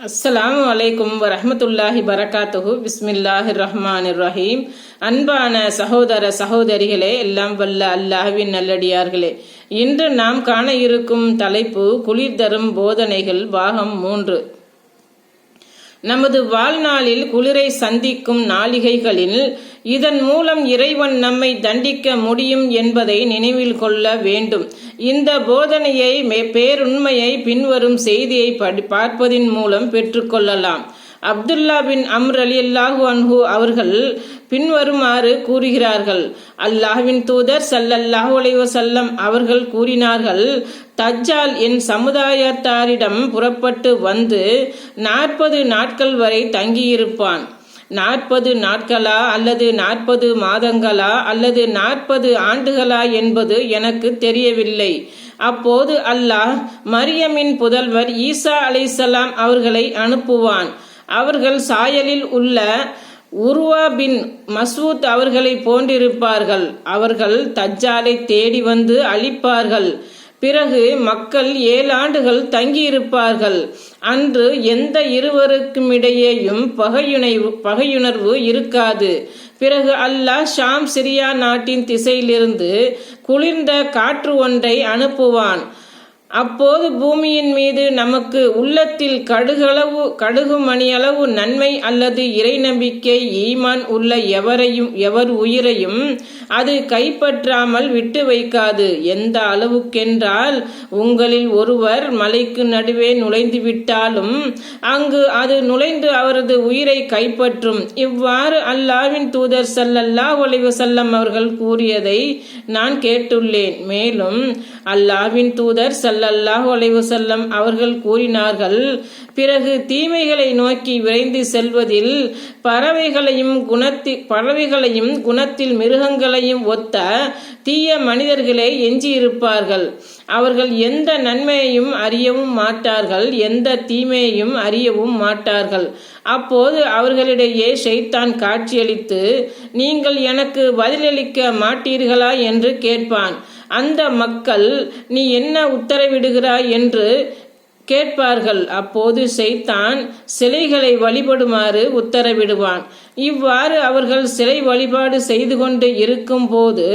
அஸ்ஸலாமு அலைக்கும் வரமத்துல்லாஹி பரகாத்துஹு பிஸ்மில்லாஹி ரஹ்மான் ரஹீம் அன்பான சகோதர சகோதரிகளே எல்லாம் வல்ல அல்லாஹ்வின் நல்லடியார்களே. இன்று நாம் காண இருக்கும் தலைப்பு குளிர் தரும் போதனைகள் பாகம் மூன்று. நமது வாழ்நாளில் குளிரை சந்திக்கும் நாளிகைகளில் இதன் மூலம் இறைவன் நம்மை தண்டிக்க முடியும் என்பதை நினைவில் கொள்ள வேண்டும். இந்த போதனையை மே- பேருண்மையை பின்வரும் செய்தியை படி பார்ப்பதின் மூலம் பெற்றுக்கொள்ளலாம் அப்துல்லா பின் அம்ர் அலி அல்லாஹு அன்ஹு அவர்கள் பின்வருமாறு கூறுகிறார்கள். அல்லாஹ்வின் தூதர் சல்லல்லாஹு அலைஹி வஸல்லம் அவர்கள் கூறினார்கள் தஜ்ஜால் என் சமுதாயத்தாரிடம் புறப்பட்டு வந்து நாற்பது நாட்கள் வரை தங்கியிருப்பான். நாற்பது நாட்களா அல்லது நாற்பது மாதங்களா அல்லது நாற்பது ஆண்டுகளா என்பது எனக்கு தெரியவில்லை. அப்போது அல்லாஹ் மரியமின் புதல்வர் ஈசா அலைசலாம் அவர்களை அனுப்புவான். அவர்கள் சாயலில் உள்ள உருவா பின் மசூத் அவர்களை போன்றிருப்பார்கள். அவர்கள் தஜ்ஜாலை தேடி வந்து அழிப்பார்கள். பிறகு மக்கள் ஏழாண்டுகள் தங்கியிருப்பார்கள். அன்று எந்த இருவருக்குமிடையேயும் பகையுணை பகையுணர்வு இருக்காது. பிறகு அல்லாஹ் ஷாம் சிரியா நாட்டின் திசையிலிருந்து குளிர்ந்த காற்று ஒன்றை அனுப்புவான். அப்போது பூமியின் மீது நமக்கு உள்ளத்தில் கடுகளவு கடுகு மணியளவு நன்மை அல்லது இறை நம்பிக்கை ஈமான் உள்ள எவரையும் எவர் உயிரையும் அது கைப்பற்றாமல் விட்டு வைக்காது. எந்த அளவுக்கென்றால் உங்களில் ஒருவர் மலைக்கு நடுவே நுழைந்து விட்டாலும் அங்கு அது நுழைந்து அவரது உயிரை கைப்பற்றும். இவ்வாறு அல்லாவின் தூதர் சல்லல்லா ஒளிவு செல்லம் அவர்கள் கூறியதை நான் கேட்டுள்ளேன். மேலும் அல்லாவின் தூதர் ஸல்லல்லாஹு அலைஹி வஸல்லம் அவர்கள் கூறினார்கள் பிறகு தீமைகளை நோக்கி விரைந்து செல்வதில் பறவைகளையும் குணத்தில் பறவைகளையும் குணத்தில் மிருகங்களையும் ஒத்த தீய மனிதர்களே எஞ்சியிருப்பார்கள். அவர்கள் எந்த நன்மையையும் அறியவும் மாட்டார்கள் எந்த தீமையையும் அறியவும் மாட்டார்கள். அப்போது அவர்களிடையே ஷைத்தான் காட்சியளித்து நீங்கள் எனக்கு பதிலளிக்க மாட்டீர்களா? என்று கேட்பான். அந்த மக்கள் நீ என்ன உத்தரவிடுகிறாய்? என்று கேட்பார்கள். அப்போது செய்தான் சிலைகளை வழிபடுமாறு உத்தரவிடுவான். இவ்வாறு அவர்கள் சிலை வழிபாடு செய்து கொண்டு இருக்கும் போது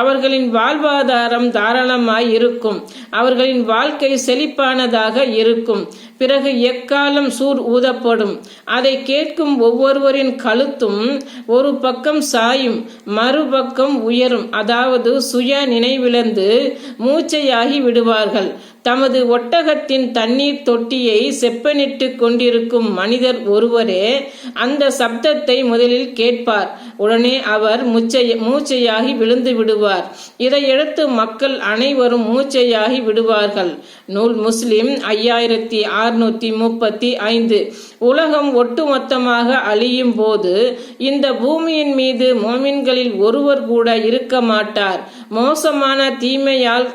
அவர்களின் வாழ்வாதாரம் தாராளமாய் இருக்கும். அவர்களின் வாழ்க்கை செழிப்பானதாக இருக்கும். பிறகு எக்காலம் சூர் ஊதப்படும். அதை கேட்கும் ஒவ்வொருவரின் கழுத்தும் ஒரு பக்கம் சாயும் மறுபக்கம் உயரும். அதாவது சுய நினைவிழந்து மூச்சையாகி விடுவார்கள். தமது ஒட்டகத்தின் தண்ணீர் தொட்டியை செப்பனிட்டு கொண்டிருக்கும் மனிதர் ஒருவரே அந்த சப்தத்தை முதலில் கேட்பார். உடனே அவர் மூச்சை மூச்சையாகி விழுந்து விடுவார். இதையடுத்து மக்கள் அனைவரும் மூச்சையாகி விடுவார்கள். நூல் முஸ்லிம் ஐயாயிரத்தி ஆறு அறுநூத்தி முப்பத்தி ஐந்து. உலகம் ஒட்டுமொத்தமாக அழியும் போது இந்த பூமியின் மீது மோமின்களில் ஒருவர் கூட இருக்க மாட்டார். மோசமான தீமையால்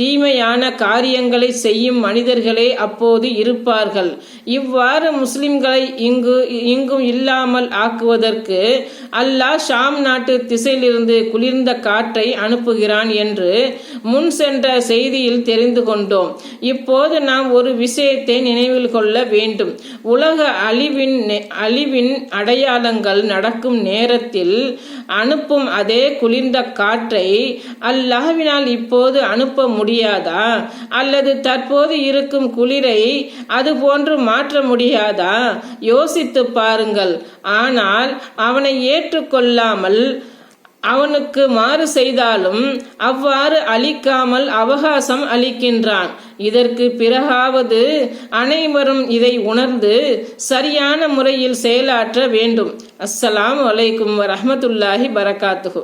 தீமையான காரியங்களை செய்யும் மனிதர்களே அப்போது இருப்பார்கள். இவ்வாறு முஸ்லிம்களை இங்கு இங்கும் இல்லாமல் ஆக்குவதற்கு அல்லாஹ் ஷாம் நாட்டு திசையிலிருந்து குளிர்ந்த காற்றை அனுப்புகிறான் என்று முன் சென்ற செய்தியில் தெரிந்து கொண்டோம். இப்போது நாம் ஒரு விஷயத்தை நினைவில் கொள்ள வேண்டும். உலக அழிவின் நெ- அழிவின் அடையாளங்கள் நடக்கும் நேரத்தில் அனுப்பும் அதே குளிர்ந்த காற்றை அல்லாஹ்வினால் இப்போது அனுப்ப முடியாதா? அல்லது தற்போது இருக்கும் குளிரை அது போன்று மாற்ற முடியாதா? யோசித்து பாருங்கள். ஆனால் அவனை ஏற்றுக்கொள்ளாமல் அவனுக்கு மாறு செய்தாலும் அவ்வாறு அளிக்காமல் அவகாசம் அளிக்கின்றான். இதற்கு பிறகாவது அனைவரும் இதை உணர்ந்து சரியான முறையில் செயலாற்ற வேண்டும். அஸ்ஸலாம் அலைக்கும் வரஹ்மத்துல்லாஹி பரகாத்துகு